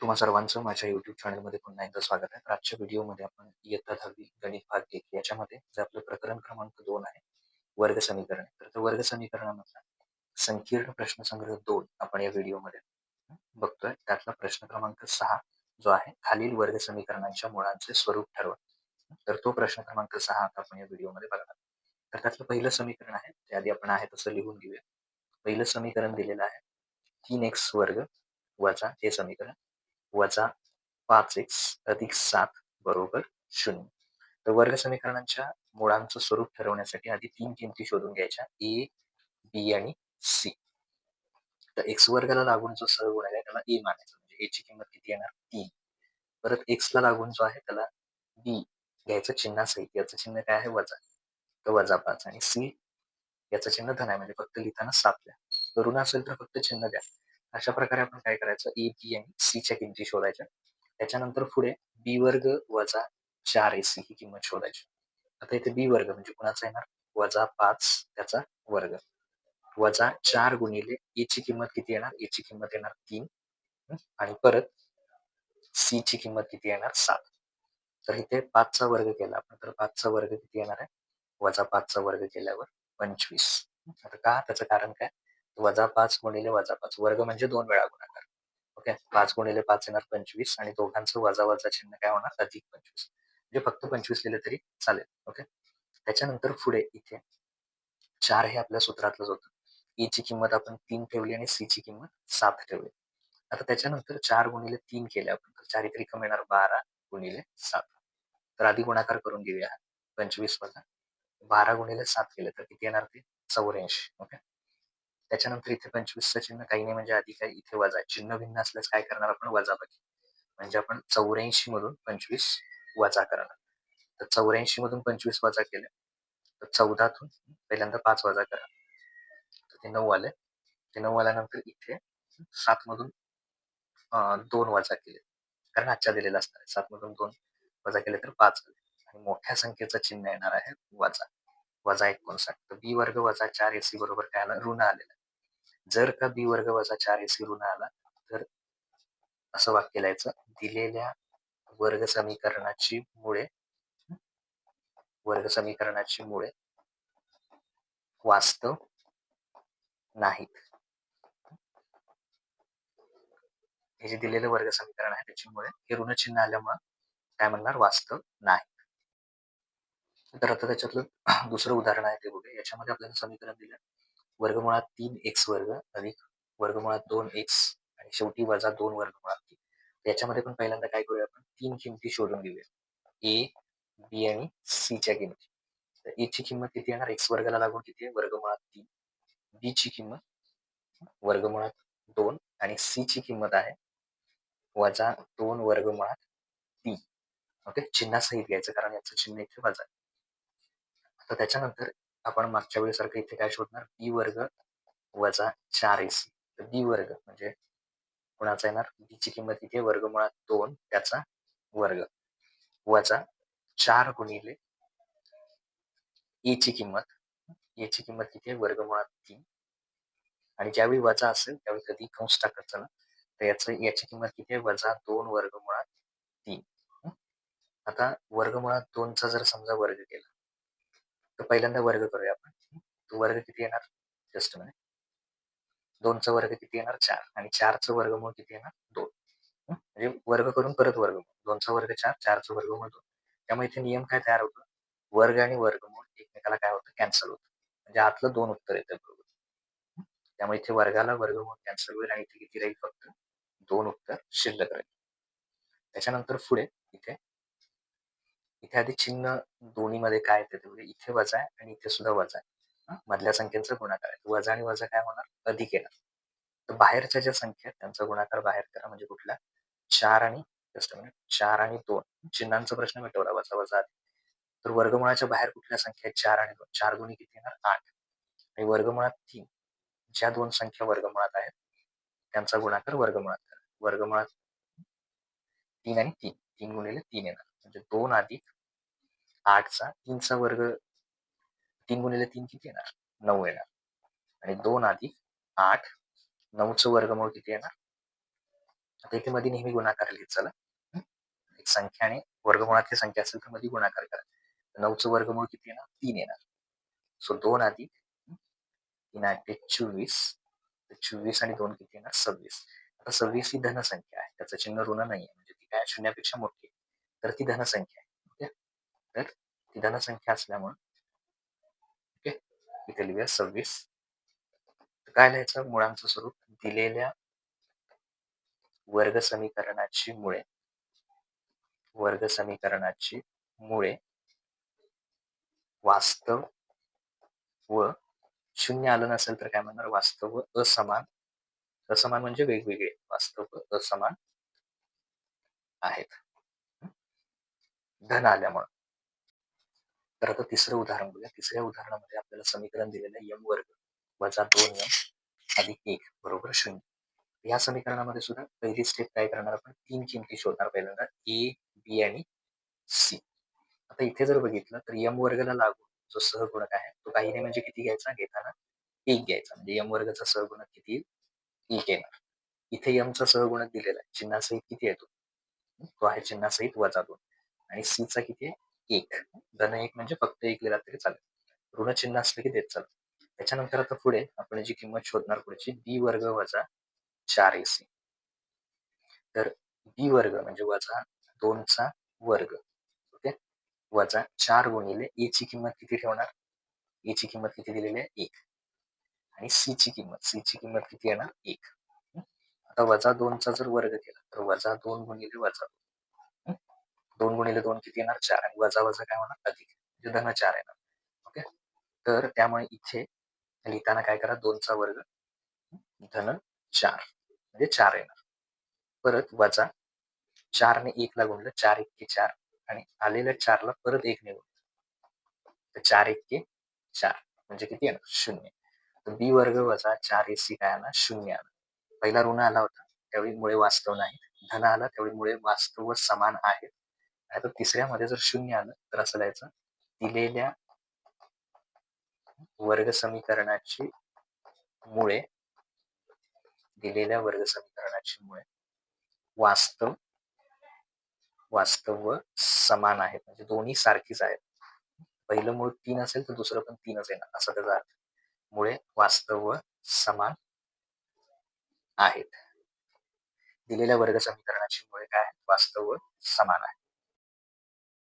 तुम्हा सर्वांचं माझ्या युट्यूब चॅनलमध्ये पुन्हा एकदा स्वागत आहे. आजच्या व्हिडिओमध्ये आपण इयत्ता दहावी गणित भाग एक याच्यामध्ये जे आपलं प्रकरण क्रमांक दोन आहे वर्ग समीकरण तर त्या वर्ग समीकरणामधला संकीर्ण प्रश्न संग्रह दोन आपण या व्हिडिओमध्ये बघतोय. त्यातला प्रश्न क्रमांक सहा जो आहे खालील वर्ग समीकरणांच्या मुळांचे स्वरूप ठरवा. तर तो प्रश्न क्रमांक सहा आता आपण या व्हिडिओमध्ये बघणार. तर त्यातलं पहिलं समीकरण आहे ते आधी आपण आहे तसं लिहून घेऊया. पहिलं समीकरण दिलेलं आहे तीन एक्स वर्ग वजा हे समीकरण. वजा पाच एक्स अधिक सात बरोबर शून्य. तर वर्ग समीकरणांच्या मुळांचं स्वरूप ठरवण्यासाठी आधी तीन किमती शोधून घ्यायच्या. ए बी आणि सी. तर एक्स वर्गाला लागून जो सहगुण आहे त्याला ए मानायचं. म्हणजे ए ची किंमत किती येणार? तीन. परत एक्स ला लागून जो आहे त्याला बी घ्यायचं चिन्हासहित याचं चिन्ह काय आहे? वजा. तर वजा पाच आणि सी याचं चिन्ह धन आहे. म्हणजे फक्त लिहिताना सात द्या. ऋण असेल तर फक्त चिन्ह द्या. अशा प्रकारे आपण काय करायचं? ए बी आणि सी च्या किमती शोधायच्या. त्याच्यानंतर पुढे बी वर्ग वजा चार ए सी ही किंमत शोधायची. आता इथे बी वर्ग म्हणजे कुणाचा येणार? वजा पाच त्याचा वर्ग. वजा चार गुणिले ए ची किंमत किती येणार? ए ची किंमत येणार तीन. आणि परत सी ची किंमत किती येणार? सात. तर इथे पाचचा वर्ग केला आपण तर पाचचा वर्ग किती येणार आहे? वजा पाचचा वर्ग केल्यावर पंचवीस. आता का? त्याचं कारण काय? वजा पाच गुणिले वजा पाच. वर्ग म्हणजे दोन वेळा गुणाकार. ओके? पाच गुणिले पाच येणार पंचवीस आणि दोघांचं वजा वजा चिन्ह काय होणार? अधिक पंचवीस. म्हणजे फक्त पंचवीस लिहिले तरी चालेल. ओके? त्याच्यानंतर पुढे इथे चार हे आपल्या सूत्रातलंच होतं. ई ची किंमत आपण तीन ठेवली आणि सी ची किंमत सात ठेवली. आता त्याच्यानंतर चार गुणिले तीन केले आपण. चार इथे कमी येणार बारा गुणिले सात. तर आधी गुणाकार करून घेऊया. पंचवीस वजा बारा गुणिले सात केले तर किती येणार ते? चौऱ्याऐंशी. ओके? त्याच्यानंतर इथे पंचवीसचं चिन्ह काही नाही म्हणजे आधी काय इथे वजा चिन्ह भिन्न असल्यास काय करणार आपण? वजा बाकी म्हणजे आपण चौऱ्याऐंशी मधून पंचवीस वजा करणार. तर चौऱ्याऐंशी मधून पंचवीस वजा केलं तर चौदातून पहिल्यांदा पाच वजा करा. तर ते नऊ आले. ते नऊ आल्यानंतर इथे सात मधून दोन वजा केले. कारण आजच्या दिलेला असणार आहे. सात मधून दोन वजा केले तर पाच आले. आणि मोठ्या संख्येचं चिन्ह येणार आहे वजा. वजा एकोणसाठ. तर बी वर्ग वजा चार एसी बरोबर काय आला? ऋण आलेलं जर का बी वर्ग वजा चार एसी ऋण आला तर असं वाक्य लिहायचं दिलेल्या वर्ग समीकरणाची मुळे वर्ग समीकरणाची मुळे वास्तव नाहीत. हे जे दिलेलं वर्ग समीकरण आहे त्याच्यामुळे हे ऋणचिन्ह आल्यामुळे काय म्हणणार? वास्तव नाही तर आता त्याच्यातलं दुसरं उदाहरण आहे ते बघूया. याच्यामध्ये आपल्याला समीकरण दिलं. वर्गमुळात तीन एक्स वर्ग अधिक वर्गमुळात दोन एक्स आणि शेवटी वजा दोन वर्गमुळात तीन. याच्यामध्ये पण पहिल्यांदा काय करूया आपण? तीन किमती शोधून घेऊया. ए बी आणि सी च्या किमती. तर ए ची किंमत किती येणार? एक्स वर्गाला लागून किती आहे? वर्गमुळात तीन. बी ची किंमत वर्गमुळात दोन आणि सी ची किंमत आहे वजा दोन वर्गमुळात तीन. ओके? चिन्हासहित घ्यायचं कारण याचं चिन्ह इथे वजा आता त्याच्यानंतर आपण मागच्या वेळेसारखं इथे काय शोधणार? बी वर्ग वजा चार एसी. तर बी वर्ग म्हणजे कोणाचा येणार? बी ची किंमत इथे वर्गमुळात दोन त्याचा वर्ग. वजा चार गुणिले ए ची किंमत. ए ची किंमत इथे वर्ग वर्गमुळात तीन. आणि ज्यावेळी वजा असेल त्यावेळी कधी कंस टाकत चला तर याचं याची किंमत किती आहे वजा दोन वर्गमुळात तीन. आता वर्गमुळात दोनचा जर समजा वर्ग केला तर पहिल्यांदा वर्ग करूया आपण. तो वर्ग किती येणार? जस्ट म्हणजे दोनचा वर्ग किती येणार? चार. आणि चारचं वर्गमूळ किती येणार? दोन. म्हणजे वर्ग करून परत वर्गमूळ. दोनचा वर्ग चार चारचं वर्गमूळ दोन. त्यामुळे इथे नियम काय तयार होतो? वर्ग आणि वर्गमूळ एकमेकाला काय होतं? कॅन्सल होतं. म्हणजे आतलं दोन उत्तर येतं बरोबर. त्यामुळे इथे वर्गाला वर्गमूळ कॅन्सल होईल आणि इथे किती राहील फक्त? दोन उत्तर शिल्लक राहील. त्याच्यानंतर पुढे इथे इथे आधी चिन्ह दोन्हीमध्ये काय येते म्हणजे इथे वजा आहे आणि इथे सुद्धा वजा आहे. मधल्या संख्येचा गुणाकार आहे. वजा आणि वजा काय होणार? अधिक येणार. तर बाहेरच्या ज्या संख्या त्यांचा गुणाकार बाहेर करा म्हणजे कुठला? चार आणि जस्ट म्हणजे चार आणि दोन. चिन्हांचा प्रश्न मिटवला. वजा वजा आधी. तर वर्गमुळाच्या बाहेर कुठल्या संख्या चार आणि दोन. चार गुणी किती येणार? आठ. आणि वर्गमुळात तीन. ज्या दोन संख्या वर्गमुळात आहेत त्यांचा गुणाकार वर्गमुळात करा. वर्गमुळात तीन आणि तीन. तीन गुणिले तीन येणार. म्हणजे दोन अधिक आठचा तीनचा वर्ग तीन गुणिले तीन किती येणार? नऊ येणार. आणि दोन अधिक आठ नऊचं वर्गमूळ किती येणार? आता इथे मध्ये नेहमी गुणाकार लिहित चला. एक संख्या आणि वर्गमुळातली संख्या असेल तर मध्ये गुणाकार करा. नऊचं वर्गमूळ किती येणार? तीन येणार. सो दोन अधिक तीन आठ चोवीस. चोवीस आणि दोन किती येणार? सव्वीस. आता सव्वीस ही धनसंख्या आहे. त्याचं चिन्ह ऋण नाही आहे म्हणजे ती काय शून्यापेक्षा मोठी आहे. तर ती धनसंख्या आहे. ओके? तर ती धनसंख्या असल्यामुळे ओके? इथे लिहूया सव्वीस. काय लिहायचं? मुळांचं स्वरूप दिलेल्या वर्ग समीकरणाची मुळे वर्ग समीकरणाची मुळे वास्तव व शून्य आलं नसेल तर काय म्हणणार? वास्तव व असमान. असमान म्हणजे वेगवेगळे. वास्तव व असमान आहेत. धन आल्यामुळं. तर आता तिसरं उदाहरण बघूया. तिसऱ्या उदाहरणामध्ये आपल्याला समीकरण दिलेलं आहे यम वर्ग वजा दोन यम अधिक एक बरोबर शून्य. या समीकरणामध्ये सुद्धा पहिली स्टेप काय करणार आपण? तीन किमती शोधणार पहिल्यांदा. ए बी आणि सी आता इथे जर बघितलं तर यम वर्गाला लागू जो सहगुणक आहे तो काही नाही म्हणजे किती घ्यायचा? घेताना एक घ्यायचा. म्हणजे यम वर्गाचा सहगुणक किती? एक येणार. इथे यमचा सहगुणक दिलेला आहे. चिन्हासहित किती येतो तो आहे चिन्हासहित वजा दोन. आणि सी चा किती आहे? एक. धन एक म्हणजे फक्त एक लिहिला तरी चालेल. ऋण चिन्ह असलं की देत चालेल त्याच्यानंतर आता पुढे आपण जी किंमत शोधणार पुढची बी वर्ग वजा चार ए सी तर बी वर्ग म्हणजे वजा दोनचा वर्ग. ओके? वजा चार गुणिले ए ची किंमत किती ठेवणार? ए ची किंमत किती दिलेली आहे? एक. आणि सी ची किंमत सी ची किंमत किती येणार? एक. आता वजा दोनचा जर वर्ग केला तर वजा दोन गुणिले वजा दोन. दोन गुणिले दोन किती येणार? चार. आणि वजा वजा काय होणार? अधिक. म्हणजे धन चार येणार. ओके? तर त्यामुळे इथे लिहिताना काय करा? दोनचा वर्ग धन चार. म्हणजे चार येणार. परत वजा चारने एक ला गुणलं चार एक चार. आणि आलेल्या चारला परत एक ने गुणलं. तर चार एक चार. म्हणजे किती येणार? शून्य. तर बी वर्ग वजा चार सी काय आला? शून्य आला. पहिला ऋण आला होता. त्यावेळी मुळे वास्तव नाही. धन आला त्यावेळी मुळे वास्तव समान आहेत. आता तिसऱ्यामध्ये जर शून्य आलं तर असं द्यायचं दिलेल्या वर्ग समीकरणाची मुळे दिलेल्या वर्ग समीकरणाची मुळे वास्तव वास्तव समान आहेत. म्हणजे दोन्ही सारखीच आहेत. पहिलं मूळ तीन असेल तर दुसरं पण तीनच येणार असं त्याचा अर्थ. मुळे वास्तव समान आहेत. दिलेल्या वर्ग समीकरणाची मुळे काय वास्तव समान आहे